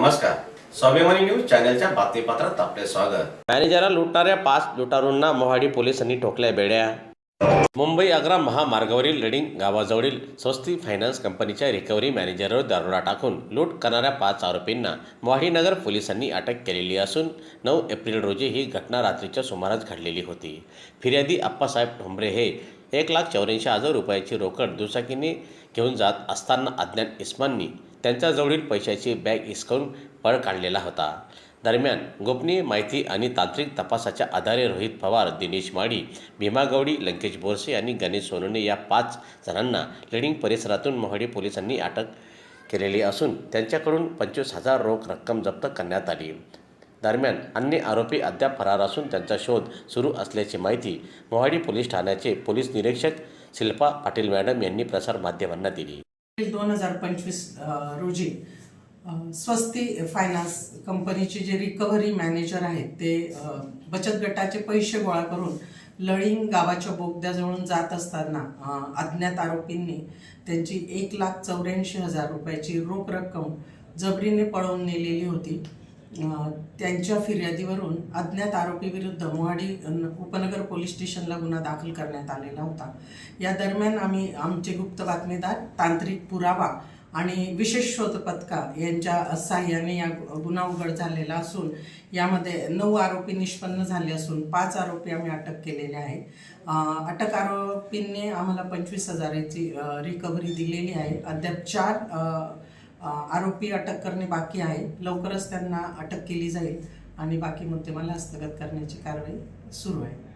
नमस्कार स्वाभिमानी न्यूज चॅनलच्या बातमीपत्रात आपले स्वागत. मॅनेजरला लुटणाऱ्या पाच लुटारूंना मोहाडी पोलिसांनी ठोकल्या बेड्या. मुंबई आग्रा महामार्गावरील रेडिंग गावाजवळील स्वस्ती फायनान्स कंपनीच्या रिकव्हरी मॅनेजरवर दारुडा टाकून लूट करणाऱ्या पाच आरोपींना मोहाडीनगर पोलिसांनी अटक केलेली असून नऊ एप्रिल रोजी ही घटना रात्रीच्या सुमारास घडलेली होती. फिर्यादी आप्पासाहेब ठोंबरे हे एक लाख चौऱ्याऐंशी हजार रुपयाची रोकड दुचाकीने घेऊन जात असताना अज्ञात इस्मांनी त्यांच्याजवळील पैशाची बॅग हिसकावून पळ काढलेला होता. दरम्यान गोपनीय माहिती आणि तांत्रिक तपासाच्या आधारे रोहित पवार दिनेश माडी भीमा गवडी लंकेश बोरसे आणि गणेश सोनवणे या पाच जणांना लिडिंग परिसरातून मोहाडी पोलिसांनी अटक केलेली असून त्यांच्याकडून पंचवीस हजार रोख रक्कम जप्त करण्यात आली. दरम्यान अन्य आरोपी अद्याप फरार असून त्यांचा शोध सुरू असल्याची माहिती मोहाडी पोलीस ठाण्याचे पोलीस निरीक्षक शिल्पा पाटील मॅडम यांनी प्रसारमाध्यमांना दिली. दोन हजार पंचवीस रोजी स्वस्ती फायनान्स कंपनीचे जे रिकव्हरी मॅनेजर आहेत ते बचत गटाचे पैसे गोळा करून लळिंग गावाच्या बोगद्याजवळून जात असताना अज्ञात आरोपींनी त्यांची एक लाख चौऱ्याऐंशी हजार रुपयाची रोख रक्कम जबरीने पळवून नेलेली होती. त्यांच्या फिर्यादीवरून अज्ञात आरोपीविरुद्ध मोहाडी उपनगर पोलीस स्टेशनला गुन्हा दाखल करण्यात आलेला होता. या दरम्यान आम्ही आमचे गुप्त बातमीदार तांत्रिक पुरावा आणि विशेष शोध पथका यांच्या साह्याने या गुन्हा उघड झालेला असून यामध्ये नऊ आरोपी निष्पन्न झाले असून पाच आरोपी आम्ही अटक केलेले आहे अटक आरोपींनी आम्हाला पंचवीस हजाराची रिकव्हरी दिलेली आहे. अद्याप चार आरोपी अटक करणे बाकी आहे. लवकरच त्यांना अटक केली जाईल आणि बाकी मुद्देमाला हस्तगत करण्याची कारवाई सुरू आहे.